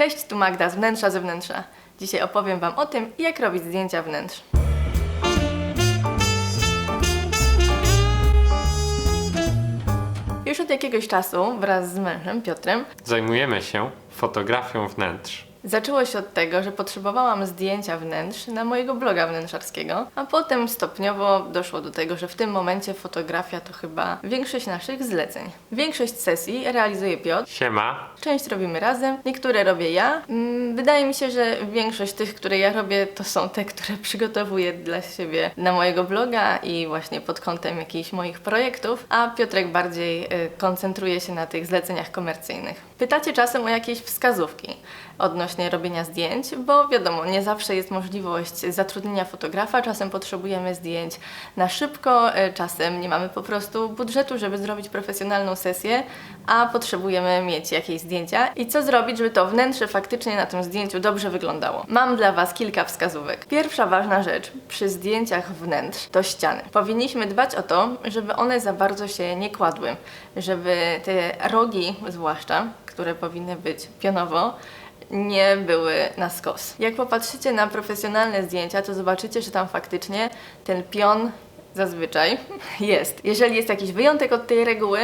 Cześć, tu Magda z wnętrza ze wnętrza. Dzisiaj opowiem Wam o tym, jak robić zdjęcia wnętrz. Już od jakiegoś czasu wraz z mężem Piotrem Zajmujemy się fotografią wnętrz. Zaczęło się od tego, że potrzebowałam zdjęcia wnętrz na mojego bloga wnętrzarskiego, a potem stopniowo doszło do tego, że w tym momencie fotografia to chyba większość naszych zleceń. Większość sesji realizuje Piotr, Siema. część robimy razem, niektóre robię ja. Mm, Wydaje mi się, że większość tych, które ja robię, to są te, które przygotowuję dla siebie na mojego bloga i właśnie pod kątem jakichś moich projektów, a Piotrek bardziej y, koncentruje się na tych zleceniach komercyjnych. Pytacie czasem o jakieś wskazówki odnośnie robienia zdjęć, bo wiadomo, nie zawsze jest możliwość zatrudnienia fotografa, czasem potrzebujemy zdjęć na szybko, y, czasem nie mamy po prostu budżetu, żeby zrobić profesjonalną sesję, a potrzebujemy mieć jakieś zdjęcia i co zrobić, żeby to wnętrze faktycznie na tym zdjęciu dobrze wyglądało. Mam dla Was kilka wskazówek. Pierwsza ważna rzecz przy zdjęciach wnętrz to ściany. Powinniśmy dbać o to, żeby one za bardzo się nie kładły, żeby te rogi zwłaszcza, które powinny być pionowo, nie były na skos. Jak popatrzycie na profesjonalne zdjęcia, to zobaczycie, że tam faktycznie ten pion zazwyczaj jest. Jeżeli jest jakiś wyjątek od tej reguły,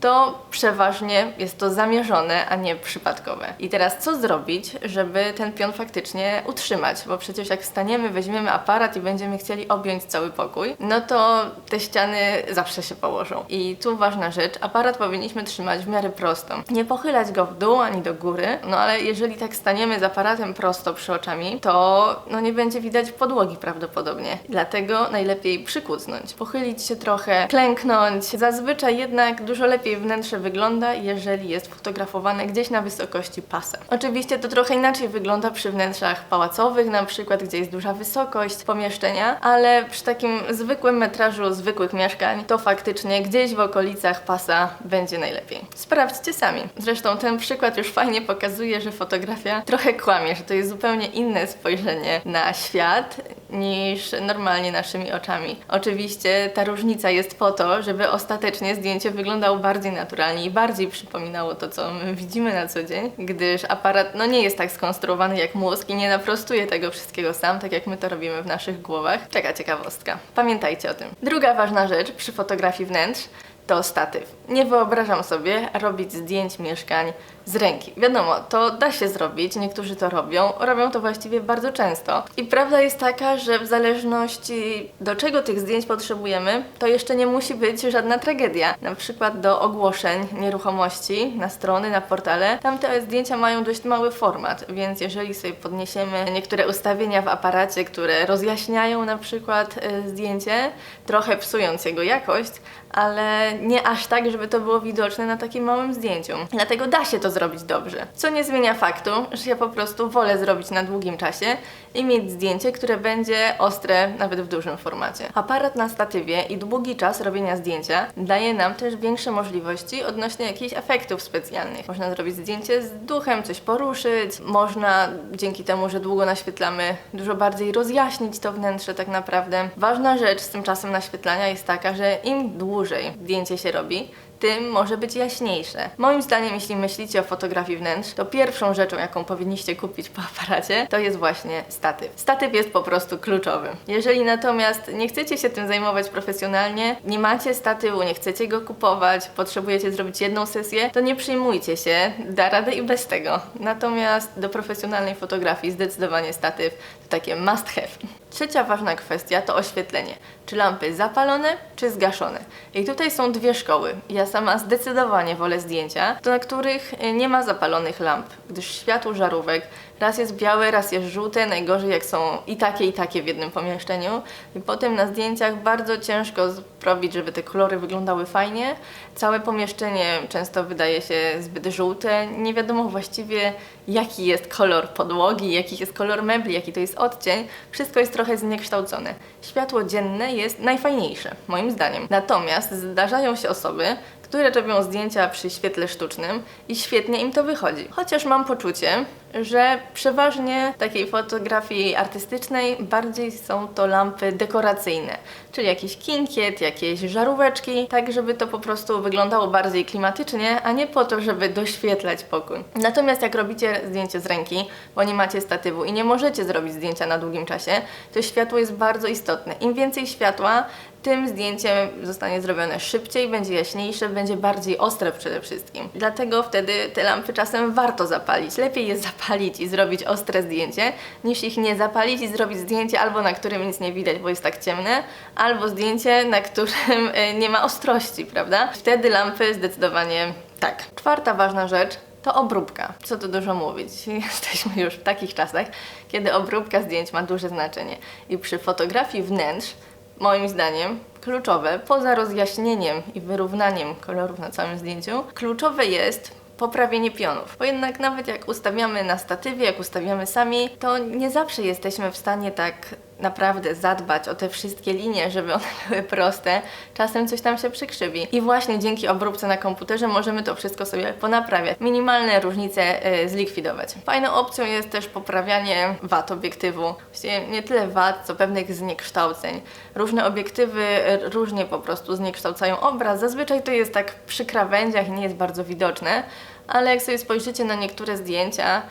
to przeważnie jest to zamierzone, a nie przypadkowe. I teraz co zrobić, żeby ten pion faktycznie utrzymać? Bo przecież jak staniemy, weźmiemy aparat i będziemy chcieli objąć cały pokój, no to te ściany zawsze się położą. I tu ważna rzecz, aparat powinniśmy trzymać w miarę prosto. Nie pochylać go w dół ani do góry, no ale jeżeli tak staniemy z aparatem prosto przy oczami, to no nie będzie widać podłogi prawdopodobnie. Dlatego najlepiej przykucnąć, pochylić się trochę, klęknąć. Zazwyczaj jednak dużo lepiej wnętrze wygląda, jeżeli jest fotografowane gdzieś na wysokości pasa. Oczywiście to trochę inaczej wygląda przy wnętrzach pałacowych, na przykład gdzie jest duża wysokość pomieszczenia, ale przy takim zwykłym metrażu zwykłych mieszkań to faktycznie gdzieś w okolicach pasa będzie najlepiej. Sprawdźcie sami. Zresztą ten przykład już fajnie pokazuje, że fotografia trochę kłamie, że to jest zupełnie inne spojrzenie na świat niż normalnie naszymi oczami. Oczywiście ta różnica jest po to, żeby ostatecznie zdjęcie wyglądało bardziej naturalnie i bardziej przypominało to, co my widzimy na co dzień, gdyż aparat no, nie jest tak skonstruowany jak mózg i nie naprostuje tego wszystkiego sam, tak jak my to robimy w naszych głowach. Taka ciekawostka. Pamiętajcie o tym. Druga ważna rzecz przy fotografii wnętrz to statyw. Nie wyobrażam sobie robić zdjęć mieszkań z ręki. Wiadomo, to da się zrobić, niektórzy to robią, robią to właściwie bardzo często. I prawda jest taka, że w zależności do czego tych zdjęć potrzebujemy, to jeszcze nie musi być żadna tragedia. Na przykład do ogłoszeń nieruchomości na strony, na portale, tam te zdjęcia mają dość mały format, więc jeżeli sobie podniesiemy niektóre ustawienia w aparacie, które rozjaśniają na przykład y, zdjęcie, trochę psując jego jakość, ale nie aż tak, żeby to było widoczne na takim małym zdjęciu. Dlatego da się to zrobić dobrze. Co nie zmienia faktu, że ja po prostu wolę zrobić na długim czasie i mieć zdjęcie, które będzie ostre nawet w dużym formacie. Aparat na statywie i długi czas robienia zdjęcia daje nam też większe możliwości odnośnie jakichś efektów specjalnych. Można zrobić zdjęcie z duchem, coś poruszyć, można dzięki temu, że długo naświetlamy, dużo bardziej rozjaśnić to wnętrze tak naprawdę. Ważna rzecz z tym czasem naświetlania jest taka, że im dłużej zdjęcie się robi, tym może być jaśniejsze. Moim zdaniem, jeśli myślicie o fotografii wnętrz, to pierwszą rzeczą, jaką powinniście kupić po aparacie, to jest właśnie statyw. Statyw jest po prostu kluczowy. Jeżeli natomiast nie chcecie się tym zajmować profesjonalnie, nie macie statywu, nie chcecie go kupować, potrzebujecie zrobić jedną sesję, to nie przyjmujcie się, da radę i bez tego. Natomiast do profesjonalnej fotografii zdecydowanie statyw to takie must have. Trzecia ważna kwestia to oświetlenie. Czy lampy zapalone, czy zgaszone? I tutaj są dwie szkoły. Ja sama zdecydowanie wolę zdjęcia, na których nie ma zapalonych lamp, gdyż światło żarówek raz jest białe, raz jest żółte, najgorzej jak są i takie, i takie w jednym pomieszczeniu. I potem na zdjęciach bardzo ciężko zrobić, żeby te kolory wyglądały fajnie. Całe pomieszczenie często wydaje się zbyt żółte. Nie wiadomo właściwie, jaki jest kolor podłogi, jaki jest kolor mebli, jaki to jest odcień. Wszystko jest trochę zniekształcone. Światło dzienne jest najfajniejsze, moim zdaniem. Natomiast zdarzają się osoby, które robią zdjęcia przy świetle sztucznym i świetnie im to wychodzi. Chociaż mam poczucie, że przeważnie takiej fotografii artystycznej bardziej są to lampy dekoracyjne, czyli jakiś kinkiet, jakieś żaróweczki, tak żeby to po prostu wyglądało bardziej klimatycznie, a nie po to, żeby doświetlać pokój. Natomiast jak robicie zdjęcie z ręki, bo nie macie statywu i nie możecie zrobić zdjęcia na długim czasie, to światło jest bardzo istotne. Im więcej światła, tym zdjęcie zostanie zrobione szybciej, będzie jaśniejsze, będzie bardziej ostre przede wszystkim. Dlatego wtedy te lampy czasem warto zapalić. Lepiej jest zapalić i zrobić ostre zdjęcie, niż ich nie zapalić i zrobić zdjęcie albo na którym nic nie widać, bo jest tak ciemne, albo zdjęcie, na którym e, nie ma ostrości, prawda? Wtedy lampy zdecydowanie tak. Czwarta ważna rzecz to obróbka. Co tu dużo mówić? Jesteśmy już w takich czasach, kiedy obróbka zdjęć ma duże znaczenie. I przy fotografii wnętrz moim zdaniem kluczowe, poza rozjaśnieniem i wyrównaniem kolorów na całym zdjęciu, kluczowe jest poprawienie pionów. Bo jednak nawet jak ustawiamy na statywie, jak ustawiamy sami, to nie zawsze jesteśmy w stanie tak naprawdę zadbać o te wszystkie linie, żeby one były proste. Czasem coś tam się przykrzywi. I właśnie dzięki obróbce na komputerze możemy to wszystko sobie ponaprawiać. Minimalne różnice y, zlikwidować. Fajną opcją jest też poprawianie wad obiektywu. Właściwie nie tyle wad, co pewnych zniekształceń. Różne obiektywy y, różnie po prostu zniekształcają obraz. Zazwyczaj to jest tak przy krawędziach i nie jest bardzo widoczne, ale jak sobie spojrzycie na niektóre zdjęcia,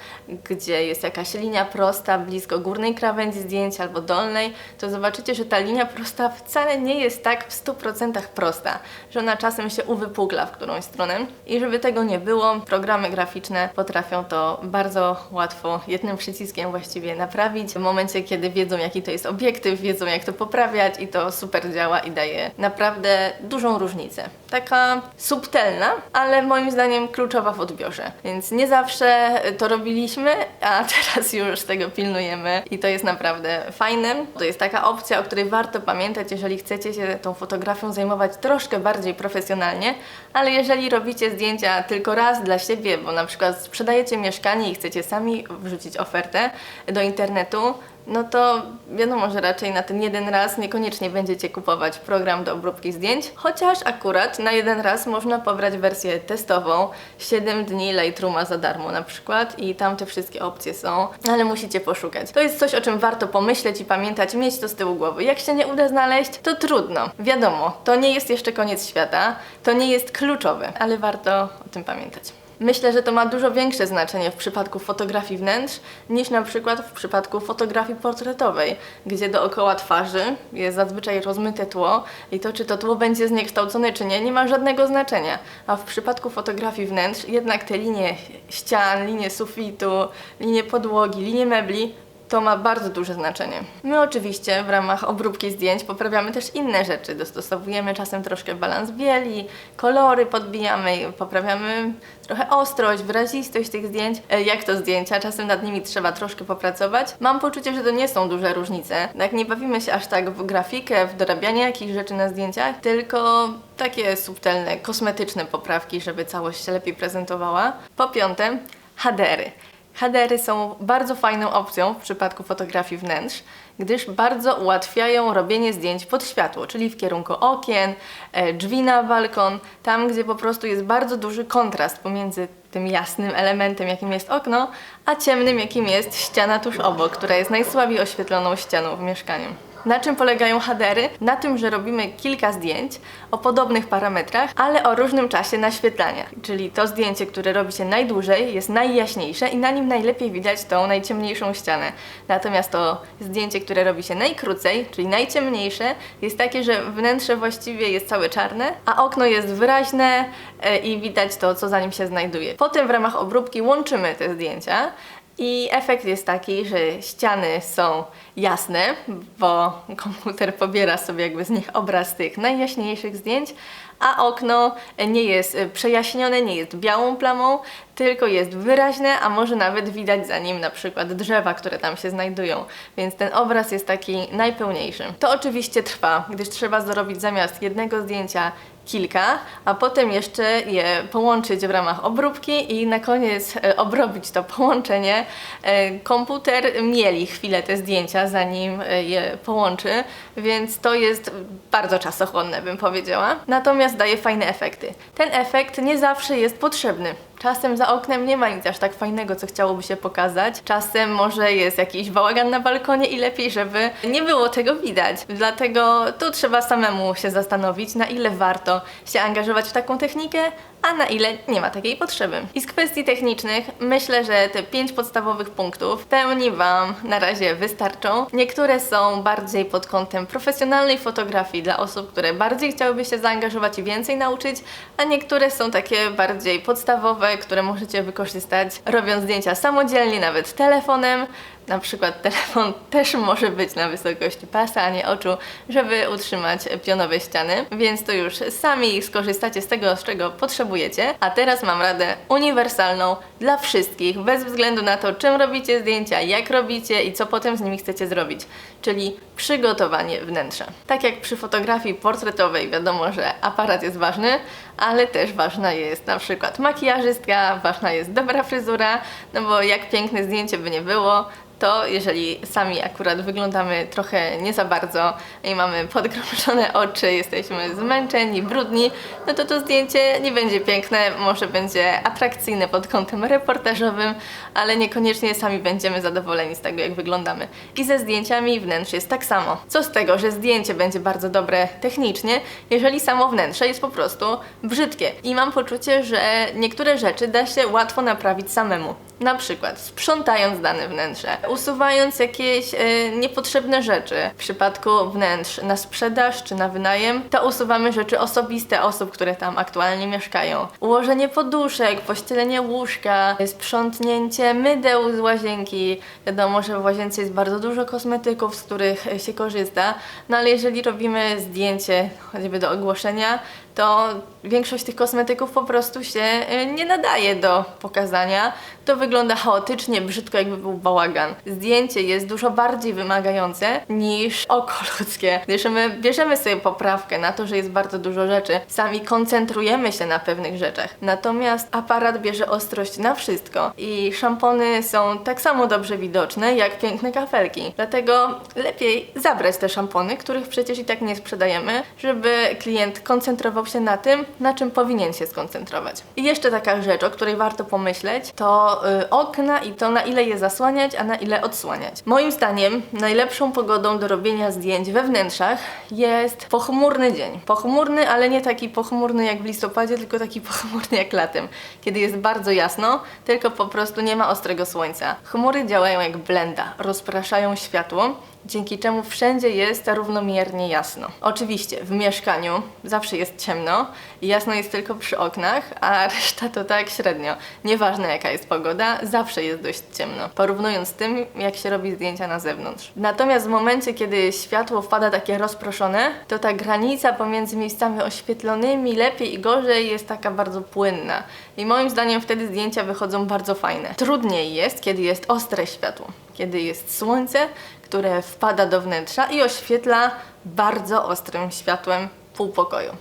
gdzie jest jakaś linia prosta blisko górnej krawędzi zdjęcia albo dolnej, to zobaczycie, że ta linia prosta wcale nie jest tak w 100% prosta, że ona czasem się uwypukla w którąś stronę. I żeby tego nie było, programy graficzne potrafią to bardzo łatwo jednym przyciskiem właściwie naprawić. W momencie, kiedy wiedzą, jaki to jest obiektyw, wiedzą, jak to poprawiać i to super działa i daje naprawdę dużą różnicę. Taka subtelna, ale moim zdaniem kluczowa w odbiorze. Więc nie zawsze to robiliśmy, a teraz już tego pilnujemy i to jest naprawdę fajne. To jest taka opcja, o której warto pamiętać, jeżeli chcecie się tą fotografią zajmować troszkę bardziej profesjonalnie, ale jeżeli robicie zdjęcia tylko raz dla siebie, bo na przykład sprzedajecie mieszkanie i chcecie sami wrzucić ofertę do internetu, no to wiadomo, że raczej na ten jeden raz niekoniecznie będziecie kupować program do obróbki zdjęć, chociaż akurat na jeden raz można pobrać wersję testową 7 dni Lightrooma za darmo na przykład i tam te wszystkie opcje są, ale musicie poszukać. To jest coś, o czym warto pomyśleć i pamiętać, mieć to z tyłu głowy. Jak się nie uda znaleźć, to trudno. Wiadomo, to nie jest jeszcze koniec świata, to nie jest kluczowe, ale warto o tym pamiętać. Myślę, że to ma dużo większe znaczenie w przypadku fotografii wnętrz niż na przykład w przypadku fotografii portretowej, gdzie dookoła twarzy jest zazwyczaj rozmyte tło i to, czy to tło będzie zniekształcone, czy nie, nie ma żadnego znaczenia. A w przypadku fotografii wnętrz jednak te linie ścian, linie sufitu, linie podłogi, linie mebli to ma bardzo duże znaczenie. My oczywiście w ramach obróbki zdjęć poprawiamy też inne rzeczy. Dostosowujemy czasem troszkę balans bieli, kolory podbijamy, poprawiamy trochę ostrość, wyrazistość tych zdjęć. E, Jak to zdjęcia? Czasem nad nimi trzeba troszkę popracować. Mam poczucie, że to nie są duże różnice. Tak nie bawimy się aż tak w grafikę, w dorabianie jakichś rzeczy na zdjęciach, tylko takie subtelne, kosmetyczne poprawki, żeby całość się lepiej prezentowała. Po piąte, HDR-y. HDR-y są bardzo fajną opcją w przypadku fotografii wnętrz, gdyż bardzo ułatwiają robienie zdjęć pod światło, czyli w kierunku okien, e, drzwi na balkon, tam gdzie po prostu jest bardzo duży kontrast pomiędzy tym jasnym elementem, jakim jest okno, a ciemnym, jakim jest ściana tuż obok, która jest najsłabiej oświetloną ścianą w mieszkaniu. Na czym polegają HDR-y? Na tym, że robimy kilka zdjęć o podobnych parametrach, ale o różnym czasie naświetlania. Czyli to zdjęcie, które robi się najdłużej, jest najjaśniejsze i na nim najlepiej widać tą najciemniejszą ścianę. Natomiast to zdjęcie, które robi się najkrócej, czyli najciemniejsze, jest takie, że wnętrze właściwie jest całe czarne, a okno jest wyraźne e, i widać to, co za nim się znajduje. Potem w ramach obróbki łączymy te zdjęcia i efekt jest taki, że ściany są jasne, bo komputer pobiera sobie jakby z nich obraz tych najjaśniejszych zdjęć, a okno nie jest przejaśnione, nie jest białą plamą, tylko jest wyraźne, a może nawet widać za nim na przykład drzewa, które tam się znajdują, więc ten obraz jest taki najpełniejszy. To oczywiście trwa, gdyż trzeba zrobić zamiast jednego zdjęcia kilka, a potem jeszcze je połączyć w ramach obróbki i na koniec e, obrobić to połączenie. E, Komputer mieli chwilę te zdjęcia, zanim e, je połączy, więc to jest bardzo czasochłonne, bym powiedziała. Natomiast natomiast daje fajne efekty. Ten efekt nie zawsze jest potrzebny. Czasem za oknem nie ma nic aż tak fajnego, co chciałoby się pokazać. Czasem może jest jakiś bałagan na balkonie i lepiej, żeby nie było tego widać. Dlatego tu trzeba samemu się zastanowić, na ile warto się angażować w taką technikę, a na ile nie ma takiej potrzeby. I z kwestii technicznych myślę, że te pięć podstawowych punktów w pełni Wam na razie wystarczą. Niektóre są bardziej pod kątem profesjonalnej fotografii dla osób, które bardziej chciałyby się zaangażować i więcej nauczyć, a niektóre są takie bardziej podstawowe, które możecie wykorzystać robiąc zdjęcia samodzielnie, nawet telefonem. Na przykład telefon też może być na wysokości pasa, a nie oczu, żeby utrzymać pionowe ściany, więc to już sami skorzystacie z tego, z czego potrzebujecie. A teraz mam radę uniwersalną dla wszystkich, bez względu na to, czym robicie zdjęcia, jak robicie i co potem z nimi chcecie zrobić, czyli przygotowanie wnętrza. Tak jak przy fotografii portretowej wiadomo, że aparat jest ważny, ale też ważna jest na przykład makijażystka, ważna jest dobra fryzura, no bo jak piękne zdjęcie by nie było, to jeżeli sami akurat wyglądamy trochę nie za bardzo i mamy podgrążone oczy, jesteśmy zmęczeni, brudni, no to to zdjęcie nie będzie piękne, może będzie atrakcyjne pod kątem reportażowym, ale niekoniecznie sami będziemy zadowoleni z tego, jak wyglądamy. I ze zdjęciami wnętrz jest tak samo. Co z tego, że zdjęcie będzie bardzo dobre technicznie, jeżeli samo wnętrze jest po prostu brzydkie. I mam poczucie, że niektóre rzeczy da się łatwo naprawić samemu. Na przykład sprzątając dane wnętrze, usuwając jakieś e, niepotrzebne rzeczy. W przypadku wnętrz na sprzedaż czy na wynajem, to usuwamy rzeczy osobiste osób, które tam aktualnie mieszkają. Ułożenie poduszek, pościelenie łóżka, sprzątnięcie mydeł z łazienki. Wiadomo, że w łazience jest bardzo dużo kosmetyków, z których się korzysta, no ale jeżeli robimy zdjęcie choćby do ogłoszenia, to większość tych kosmetyków po prostu się y, nie nadaje do pokazania. To wygląda chaotycznie, brzydko, jakby był bałagan. Zdjęcie jest dużo bardziej wymagające niż oko ludzkie, my bierzemy sobie poprawkę na to, że jest bardzo dużo rzeczy, sami koncentrujemy się na pewnych rzeczach. Natomiast aparat bierze ostrość na wszystko i szampony są tak samo dobrze widoczne jak piękne kafelki. Dlatego lepiej zabrać te szampony, których przecież i tak nie sprzedajemy, żeby klient koncentrował się na tym, na czym powinien się skoncentrować. I jeszcze taka rzecz, o której warto pomyśleć, to y, okna i to na ile je zasłaniać, a na ile odsłaniać. Moim zdaniem najlepszą pogodą do robienia zdjęć we wnętrzach jest pochmurny dzień. Pochmurny, ale nie taki pochmurny jak w listopadzie, tylko taki pochmurny jak latem, kiedy jest bardzo jasno, tylko po prostu nie ma ostrego słońca. Chmury działają jak blenda, rozpraszają światło, dzięki czemu wszędzie jest równomiernie jasno. Oczywiście w mieszkaniu zawsze jest ciemno i jasno jest tylko przy oknach, a reszta to tak średnio. Nieważne jaka jest pogoda, zawsze jest dość ciemno, porównując z tym, jak się robi zdjęcia na zewnątrz. Natomiast w momencie, kiedy światło wpada takie rozproszone, to ta granica pomiędzy miejscami oświetlonymi lepiej i gorzej jest taka bardzo płynna. I moim zdaniem wtedy zdjęcia wychodzą bardzo fajne. Trudniej jest, kiedy jest ostre światło, kiedy jest słońce, które wpada do wnętrza i oświetla bardzo ostrym światłem pół pokoju.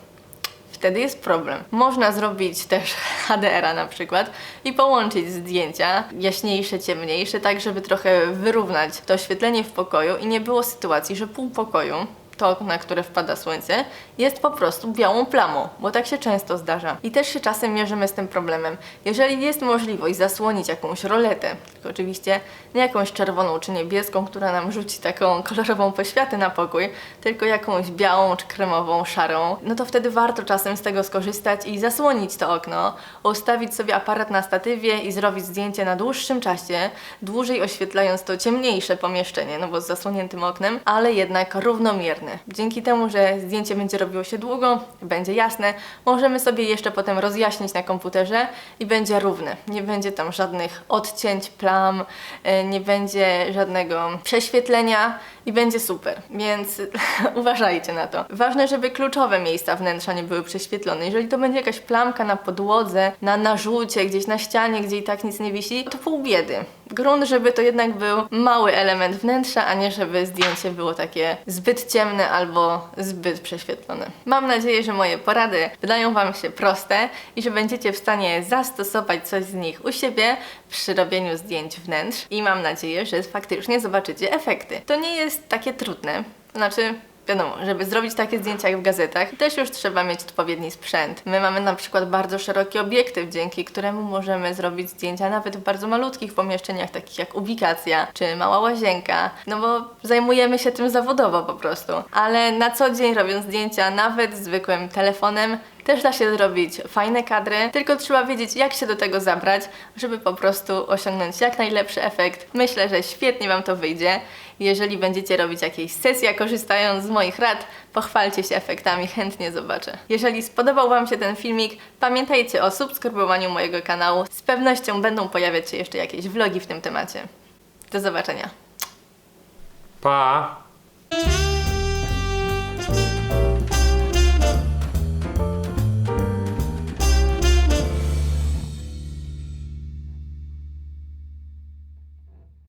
Wtedy jest problem. Można zrobić też HDR-a na przykład i połączyć zdjęcia jaśniejsze, ciemniejsze, tak żeby trochę wyrównać to oświetlenie w pokoju i nie było sytuacji, że pół pokoju to, na które wpada słońce, jest po prostu białą plamą, bo tak się często zdarza. I też się czasem mierzymy z tym problemem. Jeżeli jest możliwość zasłonić jakąś roletę, tylko oczywiście nie jakąś czerwoną czy niebieską, która nam rzuci taką kolorową poświatę na pokój, tylko jakąś białą czy kremową, szarą, no to wtedy warto czasem z tego skorzystać i zasłonić to okno, ustawić sobie aparat na statywie i zrobić zdjęcie na dłuższym czasie, dłużej oświetlając to ciemniejsze pomieszczenie, no bo z zasłoniętym oknem, ale jednak równomierne. Dzięki temu, że zdjęcie będzie robiło się długo, będzie jasne, możemy sobie jeszcze potem rozjaśnić na komputerze i będzie równe. Nie będzie tam żadnych odcięć, plam, e, nie będzie żadnego prześwietlenia i będzie super. Więc uważajcie na to. Ważne, żeby kluczowe miejsca wnętrza nie były prześwietlone. Jeżeli to będzie jakaś plamka na podłodze, na narzucie, gdzieś na ścianie, gdzie i tak nic nie wisi, to pół biedy. Grunt, żeby to jednak był mały element wnętrza, a nie żeby zdjęcie było takie zbyt ciemne albo zbyt prześwietlone. Mam nadzieję, że moje porady wydają Wam się proste i że będziecie w stanie zastosować coś z nich u siebie przy robieniu zdjęć wnętrz i mam nadzieję, że faktycznie zobaczycie efekty. To nie jest takie trudne, znaczy Wiadomo, żeby zrobić takie zdjęcia jak w gazetach, też już trzeba mieć odpowiedni sprzęt. My mamy na przykład bardzo szeroki obiektyw, dzięki któremu możemy zrobić zdjęcia nawet w bardzo malutkich pomieszczeniach, takich jak ubikacja czy mała łazienka, no bo zajmujemy się tym zawodowo po prostu. Ale na co dzień robiąc zdjęcia, nawet zwykłym telefonem, też da się zrobić fajne kadry, tylko trzeba wiedzieć, jak się do tego zabrać, żeby po prostu osiągnąć jak najlepszy efekt. Myślę, że świetnie Wam to wyjdzie. Jeżeli będziecie robić jakieś sesje, korzystając z moich rad, pochwalcie się efektami, chętnie zobaczę. Jeżeli spodobał Wam się ten filmik, pamiętajcie o subskrybowaniu mojego kanału. Z pewnością będą pojawiać się jeszcze jakieś vlogi w tym temacie. Do zobaczenia. Pa!